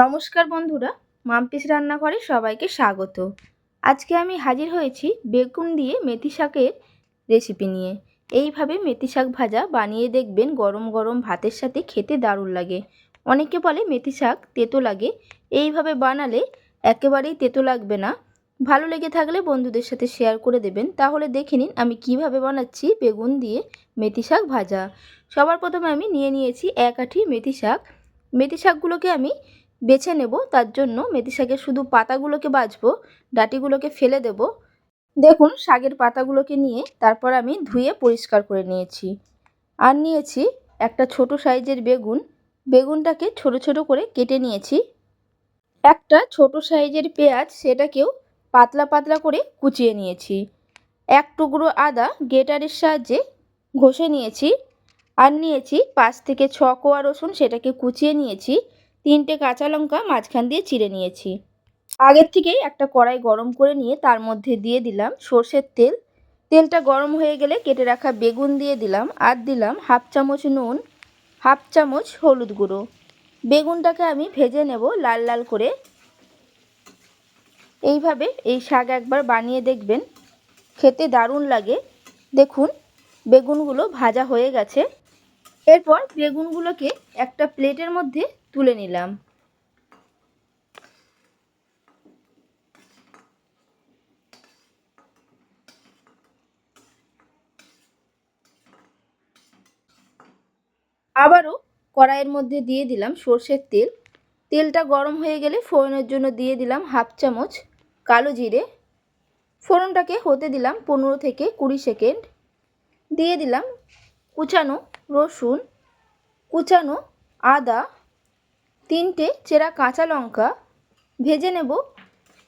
নমস্কার বন্ধুরা, মাম্পিস রান্নাঘরে সবাইকে স্বাগত। আজকে আমি হাজির হয়েছি বেগুন দিয়ে মেথি শাকের রেসিপি নিয়ে। এইভাবে মেথি শাক ভাজা বানিয়ে দেখবেন গরম গরম ভাতের সাথে খেতে দারুণ লাগে। অনেকে বলে মেথি শাক তেতো লাগে। এইভাবে বানালে একেবারেই তেতো লাগবে না। ভালো লেগে থাকলে বন্ধুদের সাথে শেয়ার করে দেবেন। তাহলে দেখে নিন আমি কীভাবে বানাচ্ছি বেগুন দিয়ে মেথি শাক ভাজা। সবার প্রথমে আমি নিয়ে নিয়েছি এক আঁটি মেথি শাক। মেথি শাকগুলোকে আমি বেছে নেব, তার জন্য মেথি শাকের শুধু পাতাগুলোকে বাছবো ডাঁটিগুলোকে ফেলে দেব। দেখুন, শাকের পাতাগুলোকে নিয়ে তারপর আমি ধুয়ে পরিষ্কার করে নিয়েছি। আর নিয়েছি একটা ছোট সাইজের বেগুন। বেগুনটাকে ছোট ছোট করে কেটে নিয়েছি। একটা ছোট সাইজের পেঁয়াজ সেটাকেও পাতলা পাতলা করে কুচিয়ে নিয়েছি। এক টুকরো আদা গেটারের সাহায্যে ঘষে নিয়েছি। আর নিয়েছি পাঁচ থেকে ছ কোয়া রসুন সেটাকে কুচিয়ে নিয়েছি। তিনটে কাঁচা লঙ্কা মাঝখান দিয়ে চিড়ে নিয়েছি। আগের থেকেই একটা কড়াই গরম করে নিয়ে তার মধ্যে দিয়ে দিলাম সর্ষের তেল। তেলটা গরম হয়ে গেলে কেটে রাখা বেগুন দিয়ে দিলাম আর দিলাম হাফ চামচ নুন, হাফ চামচ হলুদ গুঁড়ো। বেগুনটাকে আমি ভেজে নেব লাল লাল করে। এইভাবে এই শাক একবার বানিয়ে দেখবেন। খেতে দারুণ লাগে। দেখুন, বেগুনগুলো ভাজা হয়ে গেছে। এরপর বেগুনগুলোকে একটা প্লেটের মধ্যে তুলে নিলাম। আবারও কড়াইয়ের মধ্যে দিয়ে দিলাম সর্ষের তেল। তেলটা গরম হয়ে গেলে ফোড়নের জন্য দিয়ে দিলাম হাফ চামচ কালো জিরে। ফোড়নটাকে হতে দিলাম পনেরো থেকে কুড়ি সেকেন্ড। দিয়ে দিলাম কুচানো রসুন, কুচানো আদা তিনটে চেরা কাঁচা লঙ্কা ভেজে নেব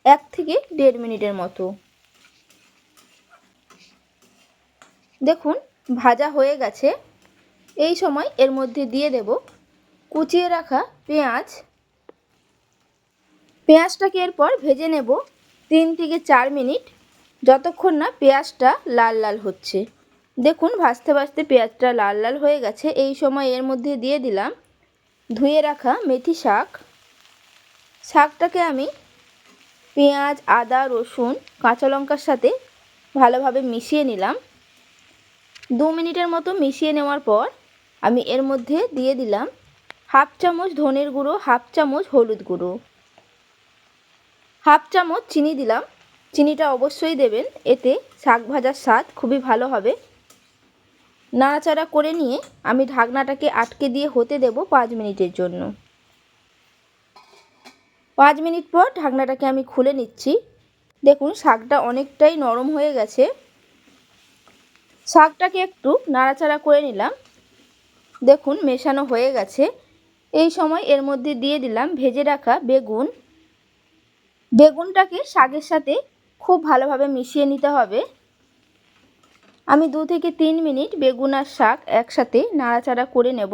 এক থেকে দেড় মিনিটের মতো। দেখুন, ভাজা হয়ে গেছে। এই সময় এর মধ্যে দিয়ে দেব কুচিয়ে রাখা পেঁয়াজ। পেঁয়াজটাকে এরপর ভেজে নেব তিন থেকে চার মিনিট, যতক্ষণ না পেঁয়াজটা লাল লাল হচ্ছে। দেখুন, ভাজতে ভাজতে পেঁয়াজটা লাল লাল হয়ে গেছে। এই সময় এর মধ্যে দিয়ে দিলাম ধুয়ে রাখা মেথি শাক। শাকটাকে আমি পেঁয়াজ, আদা, রসুন, কাঁচা লঙ্কার সাথে ভালোভাবে মিশিয়ে নিলাম। দু মিনিটের মতো মিশিয়ে নেওয়ার পর আমি এর মধ্যে দিয়ে দিলাম হাফ চামচ ধনের গুঁড়ো, হাফ চামচ হলুদ গুঁড়ো। হাফ চামচ চিনি দিলাম। চিনিটা অবশ্যই দেবেন, এতে শাক ভাজার স্বাদ খুবই ভালো হবে। নাড়াচাড়া করে নিয়ে আমি ঢাকনাটাকে আটকে দিয়ে হতে দেব পাঁচ মিনিটের জন্য। পাঁচ মিনিট পর ঢাকনাটাকে আমি খুলে নিচ্ছি। দেখুন, শাকটা অনেকটাই নরম হয়ে গেছে। শাকটাকে একটু নাড়াচাড়া করে নিলাম। দেখুন, মেশানো হয়ে গেছে। এই সময় এর মধ্যে দিয়ে দিলাম ভেজে রাখা বেগুন। বেগুনটাকে শাকের সাথে খুব ভালোভাবে মিশিয়ে নিতে হবে। আমি দু থেকে তিন মিনিট বেগুন আর শাক একসাথে নাড়াচাড়া করে নেব।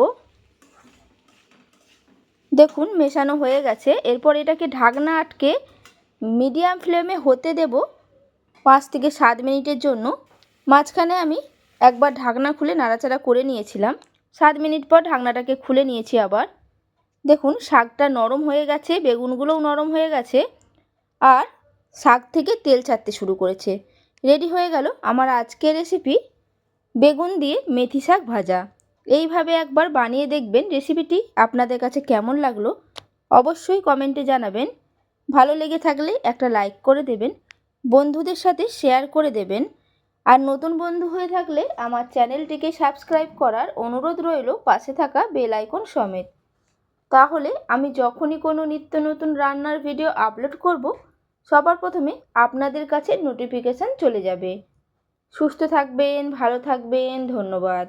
দেখুন, মেশানো হয়ে গেছে। এরপর এটাকে ঢাকনা আটকে মিডিয়াম ফ্লেমে হতে দেব পাঁচ থেকে সাত মিনিটের জন্য। মাঝখানে আমি একবার ঢাকনা খুলে নাড়াচাড়া করে নিয়েছিলাম। সাত মিনিট পর ঢাকনাটাকে খুলে নিয়েছি আবার। দেখুন, শাকটা নরম হয়ে গেছে, বেগুনগুলোও নরম হয়ে গেছে, আর শাক থেকে তেল ছাড়তে শুরু করেছে। রেডি হয়ে গেল আমার আজকের রেসিপি বেগুন দিয়ে মেথি শাক ভাজা। এইভাবে একবার বানিয়ে দেখবেন রেসিপিটি আপনাদের কাছে কেমন লাগল অবশ্যই কমেন্টে জানাবেন। ভালো লেগে থাকলে একটা লাইক করে দেবেন, বন্ধুদের সাথে শেয়ার করে দেবেন। আর নতুন বন্ধু হয়ে থাকলে আমার চ্যানেলটিকে সাবস্ক্রাইব করার অনুরোধ রইল পাশে থাকা বেল আইকন সমেত। তাহলে আমি যখনই কোনো নিত্য নতুন রান্নার ভিডিও আপলোড করব সবার প্রথমে আপনাদের কাছে নোটিফিকেশান চলে যাবে। সুস্থ থাকবেন ভালো থাকবেন ধন্যবাদ।